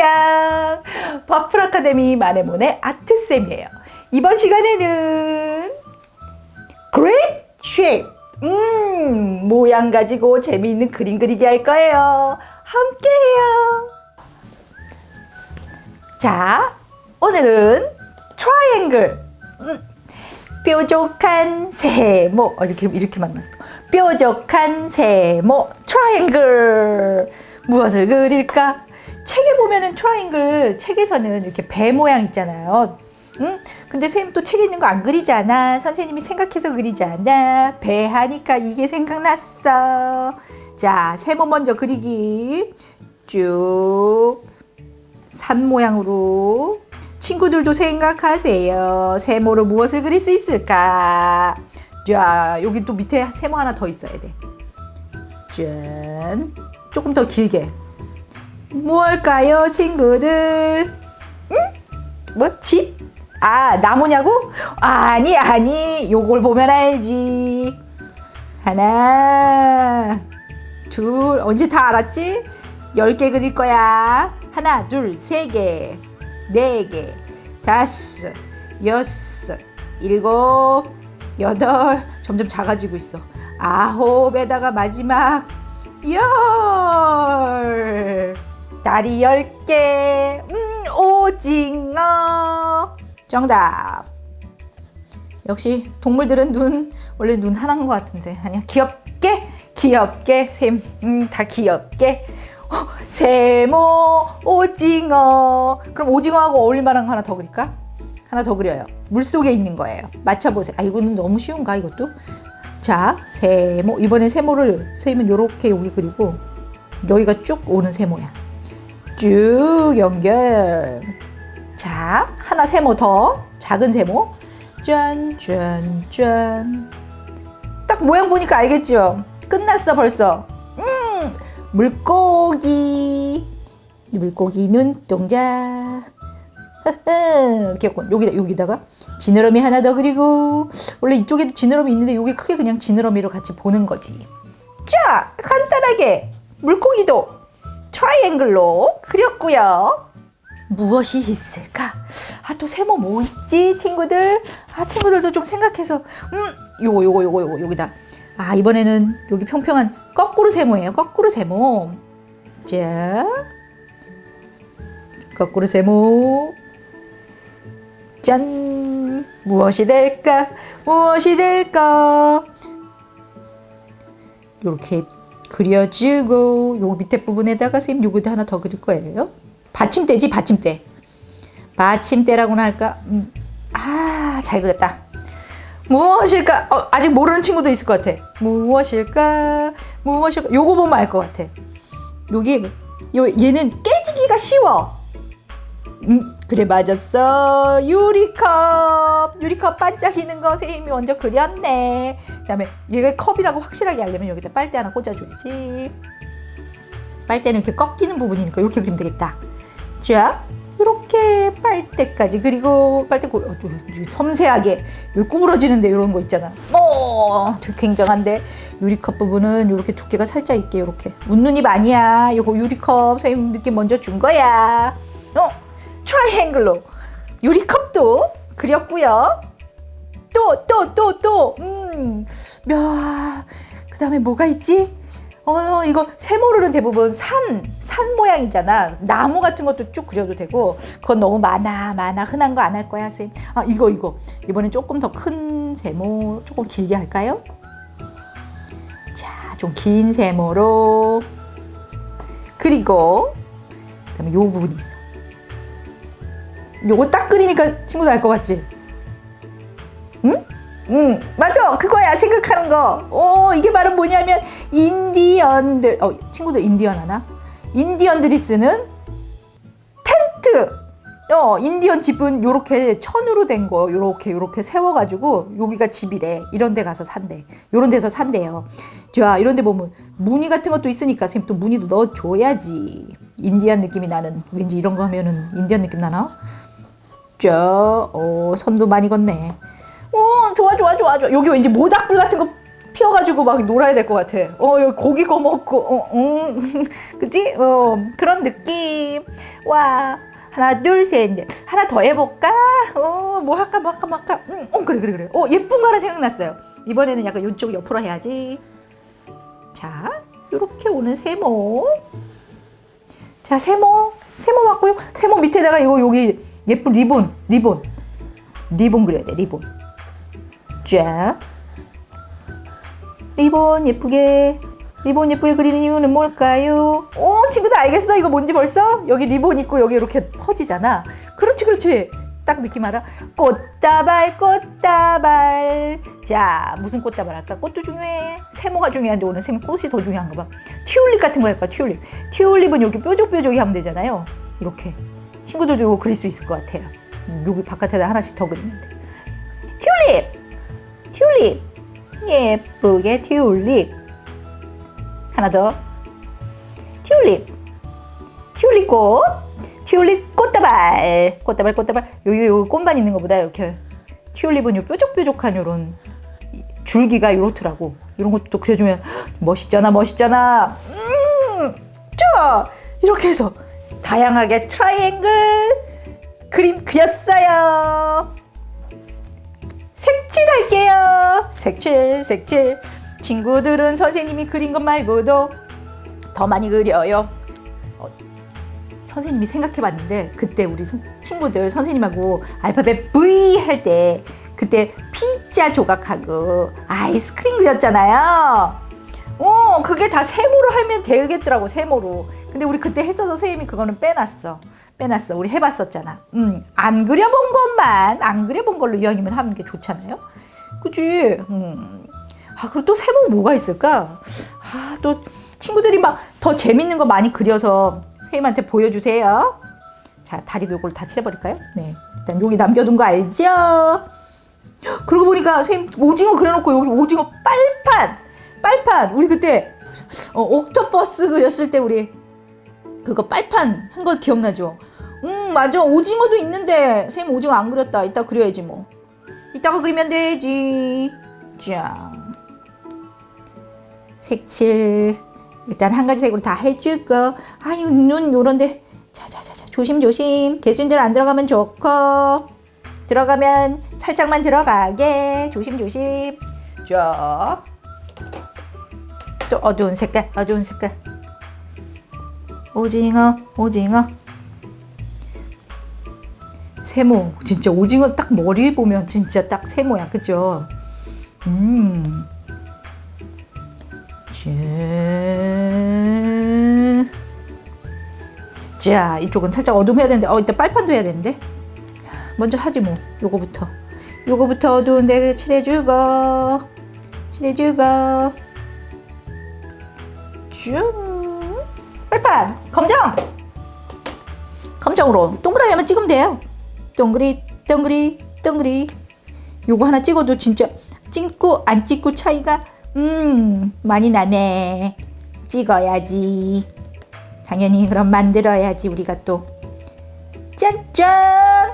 안녕. 버플 아카데미 마네몬의 아트쌤이에요. 이번 시간에는 Great Shape. 음, 모양 가지고 재미있는 그림 그리기 할 거예요. 함께 해요. 자, 오늘은 트라이앵글. 음, 뾰족한 세모. 어, 이렇게, 이렇게 만났어. 뾰족한 세모. 트라이앵글. 무엇을 그릴까? 책에 보면은 트라이앵글, 책에서는 이렇게 배 모양 있잖아요. 응? 근데 선생님 또 책에 있는 거 안 그리잖아. 선생님이 생각해서 그리잖아. 배 하니까 이게 생각났어. 자, 세모 먼저 그리기. 쭉. 산 모양으로. 친구들도 생각하세요. 세모로 무엇을 그릴 수 있을까? 자, 여기 또 밑에 세모 하나 더 있어야 돼. 짠. 조금 더 길게. 뭘까요, 친구들? 응? 뭐, 집? 아, 나무냐고? 아니, 아니. 요걸 보면 알지. 하나, 둘. 언제 다 알았지? 열 개 그릴 거야. 하나, 둘, 세 개, 네 개, 다섯, 여섯, 일곱, 여덟. 점점 작아지고 있어. 아홉에다가 마지막 열. 다리 열 개. 음, 오징어. 정답. 역시 동물들은 눈 원래 눈 하나인 것 같은데. 아니야 귀엽게 귀엽게 샘, 음, 다 귀엽게. 어, 세모 오징어. 그럼 오징어하고 어울릴 만한 거 하나 더 그릴까? 하나 더 그려요. 물 속에 있는 거예요. 맞춰보세요. 아 이거는 너무 쉬운가 이것도? 자 세모. 이번에 세모를 선생님은 요렇게 여기 그리고 여기가 쭉 오는 세모야 쭉 연결 자, 하나 세모 더. 작은 세모. 짠, 짠, 짠. 딱 모양 보니까 알겠죠? 끝났어, 벌써. 음, 물고기. 물고기 눈동자. 귀엽군. 여기다, 여기다가 지느러미 하나 더 그리고, 원래 이쪽에도 지느러미 있는데 여기 크게 그냥 지느러미로 같이 보는 거지. 자, 간단하게 물고기도 트라이앵글로 그렸고요. 무엇이 있을까? 아, 또 세모 뭐 있지, 친구들? 아, 친구들도 좀 생각해서, 음, 요거, 요거, 요거, 요거, 여기다. 아, 이번에는 여기 평평한 거꾸로 세모예요. 거꾸로 세모. 자, 거꾸로 세모. 짠! 무엇이 될까? 무엇이 될까? 요렇게 그려주고, 요 밑에 부분에다가 쌤 요거도 하나 더 그릴 거예요. 받침대지 받침대. 받침대라고나 할까? 음, 아, 잘 그렸다. 무엇일까? 어, 아직 모르는 친구도 있을 것 같아. 무엇일까? 무엇일까? 요거 보면 알 것 같아. 여기 요 얘는 깨지기가 쉬워. 음, 그래 맞았어. 유리컵. 유리컵 반짝이는 거 선생님이 먼저 그렸네. 그 다음에 얘가 컵이라고 확실하게 알려면 여기다 빨대 하나 꽂아줘야지. 빨대는 이렇게 꺾이는 부분이니까 이렇게 그리면 되겠다. 자, 이렇게 빨대까지 그리고 빨대 고, 어, 섬세하게 여기 구부러지는데 이런 거 있잖아. 오, 되게 굉장한데 유리컵 부분은 이렇게 두께가 살짝 있게 이렇게 웃는 입 아니야. 요거 유리컵 선생님 느낌 먼저 준 거야. 어, 트라이앵글로 유리컵도 그렸고요. 또 또 또 또, 음, 야, 그다음에 뭐가 있지? 어, 이거 세모로는 대부분 산, 산 모양이잖아. 나무 같은 것도 쭉 그려도 되고, 그건 너무 많아, 많아. 흔한 거 안 할 거야, 쌤. 아, 이거, 이거. 이번엔 조금 더 큰 세모, 조금 길게 할까요? 자, 좀 긴 세모로. 그리고, 그 다음에 요 부분이 있어. 요거 딱 그리니까 친구도 알것 같지? 응? 응, 맞아. 그거야. 생각하는 거. 오, 이게 바로 뭐냐면, 인디언들, 어, 친구들 인디언 하나? 인디언들이 쓰는 텐트. 어, 인디언 집은 요렇게 천으로 된 거, 요렇게, 요렇게 세워가지고, 여기가 집이래. 이런 데 가서 산대. 요런 데서 산대요. 자, 이런 데 보면, 무늬 같은 것도 있으니까, 선생님 또 무늬도 넣어줘야지. 인디언 느낌이 나는, 왠지 이런 거 하면은 인디언 느낌 나나? 자, 어, 선도 많이 걷네. 오, 좋아, 좋아, 좋아, 좋아. 여기 왠지 모닥불 같은 거 튀어가지고 막 놀아야 될 것 같아. 어, 여기 고기 구워 먹고, 어, 음, 그치? 어, 그런 느낌. 와, 하나, 둘, 셋, 넷. 하나 더 해볼까? 어, 뭐 할까, 뭐 할까, 뭐 할까? 음, 어, 그래, 그래, 그래. 어, 예쁜 거 하나 생각났어요. 이번에는 약간 이쪽 옆으로 해야지. 자, 이렇게 오는 세모. 자, 세모. 세모 맞고요. 세모 밑에다가 이거 여기 예쁜 리본, 리본. 리본 그려야 돼, 리본. 자. 리본 예쁘게 리본 예쁘게 그리는 이유는 뭘까요? 오 친구들 알겠어 이거 뭔지 벌써? 여기 리본 있고 여기 이렇게 퍼지잖아 그렇지 그렇지 딱 느낌 알아? 꽃다발 꽃다발 자 무슨 꽃다발 할까? 꽃도 중요해 세모가 중요한데 오늘 세모 꽃이 더 중요한가 봐 튤립 같은 거 할까 튤립 튤립은 여기 뾰족뾰족이 하면 되잖아요 이렇게 친구들도 이거 그릴 수 있을 것 같아요. 음, 여기 바깥에다 하나씩 더 그리면 돼. 튤립! 튤립! 예쁘게 튤립! 하나 더. 튤립! 튤립 꽃! 튤립 꽃다발! 꽃다발 꽃다발. 여기 여기 꽃만 있는 것보다 이렇게 튤립은 요 뾰족뾰족한 요런 줄기가 요렇더라고. 이런 것도 그려주면 멋있잖아 멋있잖아. 음자 이렇게 해서 다양하게 트라이앵글 그림 그렸어요 색칠할게요. 색칠, 색칠. 친구들은 선생님이 그린 것 말고도 더 많이 그려요. 어, 선생님이 생각해봤는데 그때 우리 선- 친구들 선생님하고 알파벳 V 할 때 그때 피자 조각하고 아이스크림 그렸잖아요. 어, 그게 다 세모로 하면 되겠더라고 세모로. 근데 우리 그때 했어서 선생님이 그거는 빼놨어. 빼놨어. 우리 해봤었잖아. 음, 안 그려본 것만 안 그려본 걸로 이왕이면 하는 게 좋잖아요. 그지? 음. 아, 그리고 또 세모 뭐가 있을까? 아, 또 친구들이 막 더 재밌는 거 많이 그려서 선생님한테 보여주세요. 자, 다리도 이걸 다 칠해버릴까요? 네. 일단 여기 남겨둔 거 알죠? 그러고 보니까 선생님 오징어 그려놓고 여기 오징어 빨판! 빨판! 우리 그때 어, 옥토퍼스 그렸을 때 우리 그거 빨판 한 거 기억나죠? 음 맞아. 오징어도 있는데. 선생님 오징어 안 그렸다. 이따 그려야지 뭐. 이따가 그리면 되지. 짱 색칠. 일단 한 가지 색으로 다 해주고. 아유 눈 요런데. 자자자자. 조심조심. 개수인대로 안 들어가면 좋고. 들어가면 살짝만 들어가게. 조심조심. 쫙또 어두운 색깔 어두운 색깔 오징어 오징어. 세모. 진짜 오징어 딱 머리 보면 진짜 딱 세모야. 그죠? 음. 자. 자 이쪽은 살짝 어둠해야 되는데 어 이따 빨판도 해야 되는데. 먼저 하지 뭐 요거부터. 요거부터 어두운데 칠해주고 칠해주고. 쭉 빨판 검정. 검정으로. 동그라미 한번 찍으면 돼요. 동그리 동그리 동그리. 요거 하나 찍어도 진짜 찍고 안 찍고 차이가 음 많이 나네. 찍어야지. 당연히 그럼 만들어야지 우리가 또. 짠짠.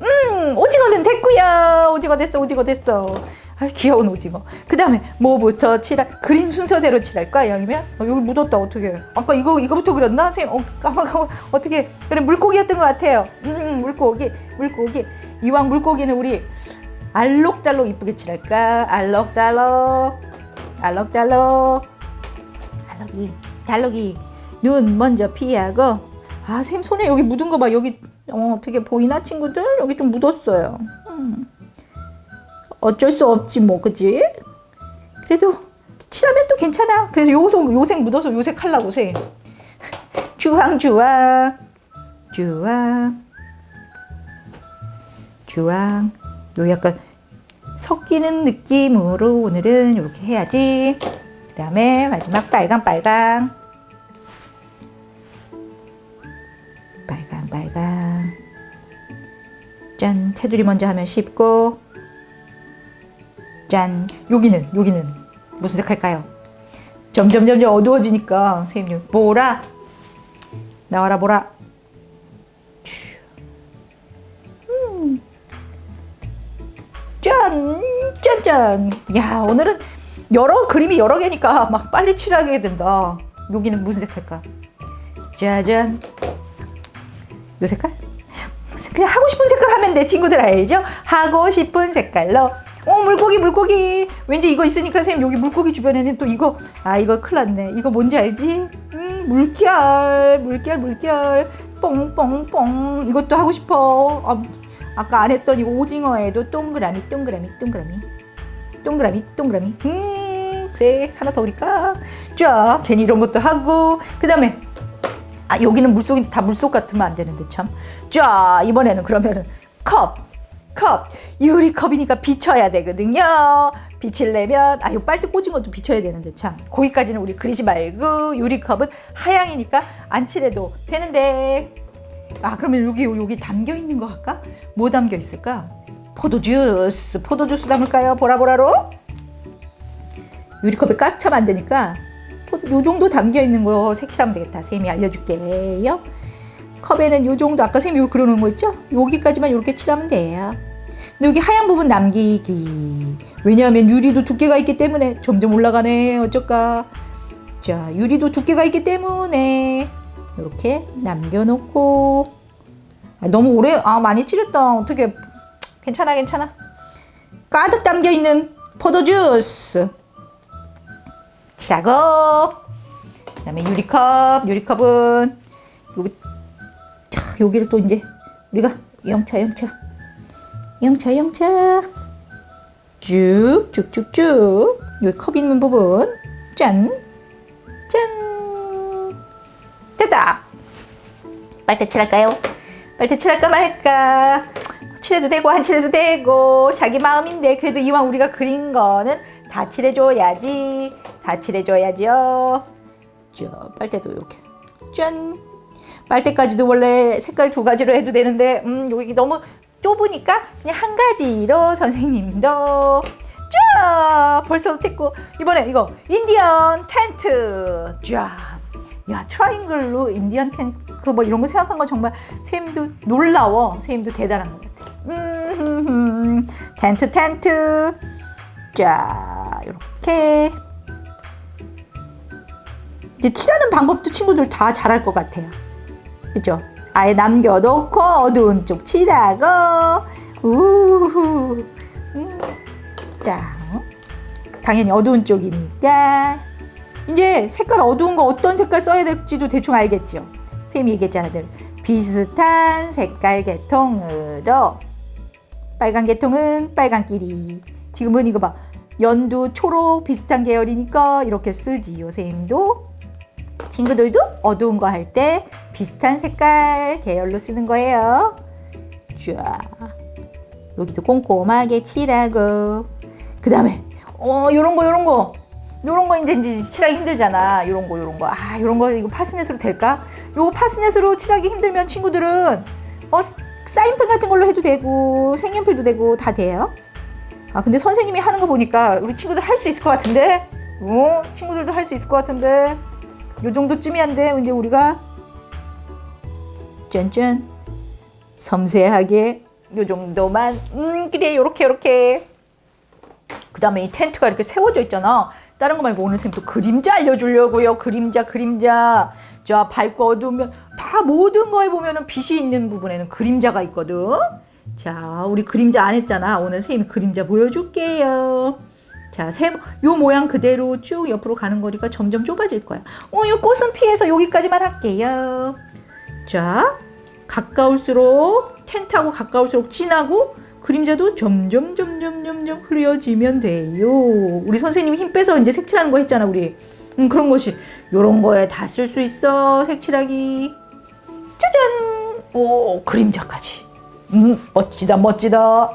음 오징어는 됐고요. 오징어 됐어 오징어 됐어 아 귀여운 오징어. 그 다음에 뭐부터 칠할 그린 순서대로 칠할까 아니면? 어, 여기 묻었다 어떻게? 아까 이거 이거부터 그렸나? 선생님? 어 까만 어떻게? 그래 물고기였던 것 같아요. 음 물고기 물고기. 이왕 물고기는 우리 알록달록 이쁘게 칠할까 알록달록 알록달록. 알록이 달록이. 눈 먼저 피하고. 아 선생님 손에 여기 묻은 거 봐. 여기 어, 어떻게 보이나? 친구들? 여기 좀 묻었어요. 음. 어쩔 수 없지 뭐 그지 그래도 칠하면 또 괜찮아. 그래서 요색 요색 묻어서 요색 하려고 세 주황 주황. 주황. 주황. 요 약간 섞이는 느낌으로 오늘은 이렇게 해야지. 그 다음에 마지막 빨강 빨강. 빨강 빨강. 짠. 테두리 먼저 하면 쉽고 짠 여기는 여기는 무슨 색 할까요? 점점 점점 어두워지니까 선생님 보라 나와라 보라 슈. 음. 짠 짠짠 야 오늘은 여러 그림이 여러 개니까 막 빨리 칠하게 된다. 여기는 무슨 색 할까? 짜잔. 요 색깔? 그냥 하고 싶은 색깔 하면 돼 친구들 알죠? 하고 싶은 색깔로 어 물고기 물고기. 왠지 이거 있으니까 선생님 여기 물고기 주변에는 또 이거 아 이거 큰일 났네. 이거 뭔지 알지? 음 물결 물결 물결. 뽕뽕뽕. 이것도 하고 싶어. 아, 아까 안 했던 이거 오징어에도 동그라미 동그라미 동그라미. 동그라미 동그라미. 음 그래. 하나 더 그릴까 쫙 괜히 이런 것도 하고. 그 다음에 아 여기는 물속인데 다 물속 같으면 안 되는데 참. 자 이번에는 그러면은 컵, 컵 유리컵이니까 비춰야 되거든요. 빛을 내면 아이 빨대 꽂은 것도 비춰야 되는데 참 거기까지는 우리 그리지 말고 유리컵은 하양이니까 안 칠해도 되는데 아 그러면 여기 여기 담겨 있는 거 할까? 뭐 담겨 있을까? 포도 주스 포도 주스 담을까요? 보라보라로 유리컵에 꽉 차면 안 되니까 포도 요 정도 담겨 있는 거 색칠하면 되겠다. 쌤이 알려줄게요. 컵에는 요 정도 아까 요 그려놓은 거 있죠? 여기까지만 이렇게 칠하면 돼요. 근데 여기 하얀 부분 남기기. 왜냐하면 유리도 두께가 있기 때문에 점점 올라가네. 어쩔까? 자, 유리도 두께가 있기 때문에 이렇게 남겨놓고 아, 너무 오래 아 많이 칠했다. 어떻게 괜찮아 괜찮아. 가득 담겨 있는 포도 주스. 칠하고 그다음에 유리컵 유리컵은 자, 여기를 또 이제 우리가 영차 영차. 영차 영차. 쭉 쭉쭉쭉. 여기 컵 있는 부분. 짠. 짠. 됐다. 빨대 칠할까요? 빨대 칠할까 말까? 칠해도 되고 안 칠해도 되고. 자기 마음인데 그래도 이왕 우리가 그린 거는 다 칠해줘야지. 다 칠해줘야죠 저 빨대도 이렇게. 짠 빨대까지도 원래 색깔 두 가지로 해도 되는데 음 여기 너무 좁으니까 그냥 한 가지로 선생님도 쫙 벌써 됐고. 이번에 이거 인디언 텐트. 쫙 야 트라이앵글로 인디언 텐트 그뭐 이런 거 생각한 건 정말 선생님도 놀라워. 선생님도 대단한 것 같아. 음 텐트 텐트. 자 이렇게. 이제 칠하는 방법도 친구들 다 잘할 것 같아요. 그죠? 아예 남겨놓고 어두운 쪽 칠하고. 우후. 음. 자 당연히 어두운 쪽이니까. 이제 색깔 어두운 거 어떤 색깔 써야 될지도 대충 알겠죠? 쌤이 얘기했잖아 늘. 비슷한 색깔 계통으로. 빨간 계통은 빨간끼리. 지금은 이거 봐. 연두 초록 비슷한 계열이니까 이렇게 쓰지요 쌤도 친구들도 어두운 거 할 때 비슷한 색깔 계열로 쓰는 거예요. 쫙. 여기도 꼼꼼하게 칠하고. 그 다음에, 어, 요런 거, 요런 거. 요런 거 이제, 이제 칠하기 힘들잖아. 요런 거, 요런 거. 아, 요런 거, 이거 파스넷으로 될까? 요거 파스넷으로 칠하기 힘들면 친구들은, 어, 사인펜 같은 걸로 해도 되고, 색연필도 되고, 다 돼요. 아, 근데 선생님이 하는 거 보니까 우리 친구들 할 수 있을 것 같은데? 어? 친구들도 할 수 있을 것 같은데? 요 정도쯤이면 돼. 이제 우리가 짠짠 섬세하게 요 정도만. 음 그래 요렇게 요렇게. 그 다음에 이 텐트가 이렇게 세워져 있잖아. 다른 거 말고 오늘 선생님 또 그림자 알려주려고요. 그림자 그림자. 자 밝고 어두우면 다 모든 거에 보면은 빛이 있는 부분에는 그림자가 있거든. 자 우리 그림자 안 했잖아. 오늘 선생님이 그림자 보여줄게요 자, 세, 요 모양 그대로 쭉 옆으로 가는 거리가 점점 좁아질 거야. 어, 요 꽃은 피해서 여기까지만 할게요. 자, 가까울수록 텐트하고 가까울수록 진하고 그림자도 점점 점점 점점 흐려지면 돼요. 우리 선생님이 힘 빼서 이제 색칠하는 거 했잖아, 우리. 음, 그런 것이 요런 거에 다 쓸 수 있어. 색칠하기. 짜잔! 오, 그림자까지. 음, 멋지다, 멋지다.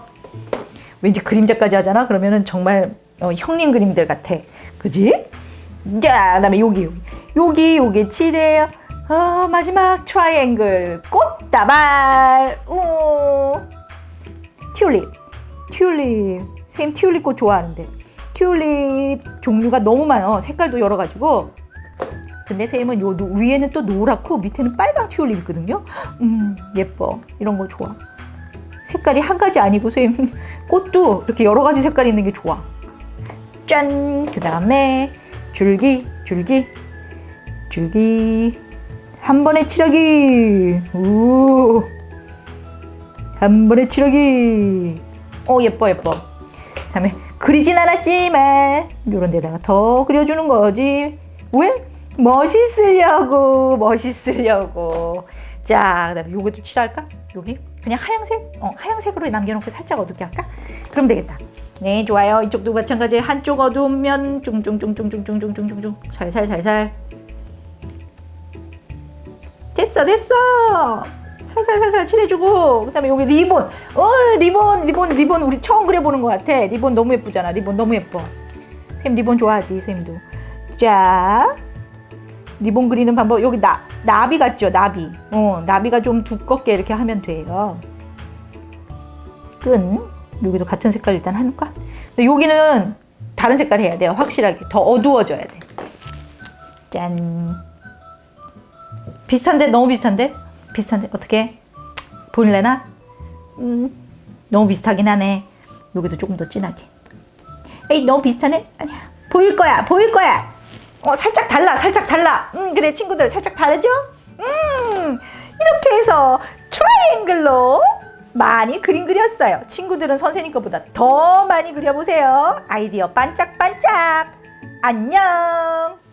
왠지 그림자까지 하잖아. 그러면은 정말 어, 형님 그림들 같아. 그지? 자, 그다음에 여기 여기 여기 여기 칠해요. 어, 마지막 트라이앵글 꽃다발. 오. 튤립. 튤립. 쌤 튤립 꽃 좋아하는데. 튤립 종류가 너무 많아. 색깔도 여러 가지고. 근데 쌤은 요 노- 위에는 또 노랗고 밑에는 빨강 튤립 있거든요. 음, 예뻐. 이런 거 좋아. 색깔이 한 가지 아니고 쌤 꽃도 이렇게 여러 가지 색깔이 있는 게 좋아. 짠! 그 다음에 줄기, 줄기, 줄기. 한 번에 칠하기. 우. 한 번에 칠하기. 오, 예뻐, 예뻐. 다음에 그리진 않았지만 요런 데다가 더 그려주는 거지. 왜? 멋있으려고, 멋있으려고. 자, 그 다음에 요것도 칠할까? 여기 그냥 하얀색? 어, 하얀색으로 남겨놓고 살짝 어둡게 할까? 그럼 되겠다. 네, 좋아요. 이쪽도 마찬가지. 한쪽 어두우면 쭝쭝쭝쭝쭝쭝쭝쭝쭝 살살살살. 됐어, 됐어. 살살살살 칠해주고 그 다음에 여기 리본. 어, 리본, 리본, 리본 우리 처음 그려보는 것 같아. 리본 너무 예쁘잖아. 리본 너무 예뻐. 쌤 리본 좋아하지, 쌤도. 자, 리본 그리는 방법 여기 나 나비 같죠 나비 어 나비가 좀 두껍게 이렇게 하면 돼요 끈 여기도 같은 색깔 일단 할까. 근데 여기는 다른 색깔 해야 돼요 확실하게. 더 어두워져야 돼 짠. 비슷한데? 너무 비슷한데? 비슷한데? 어떻게? 보일래나? 음 너무 비슷하긴 하네. 여기도 조금 더 진하게. 에이 너무 비슷하네? 아니야. 보일 거야 보일 거야. 어, 살짝 달라, 살짝 달라. 음, 그래, 친구들, 살짝 다르죠? 음, 이렇게 해서 트라이앵글로 많이 그림 그렸어요. 친구들은 선생님 것보다 더 많이 그려보세요. 아이디어 반짝반짝. 안녕!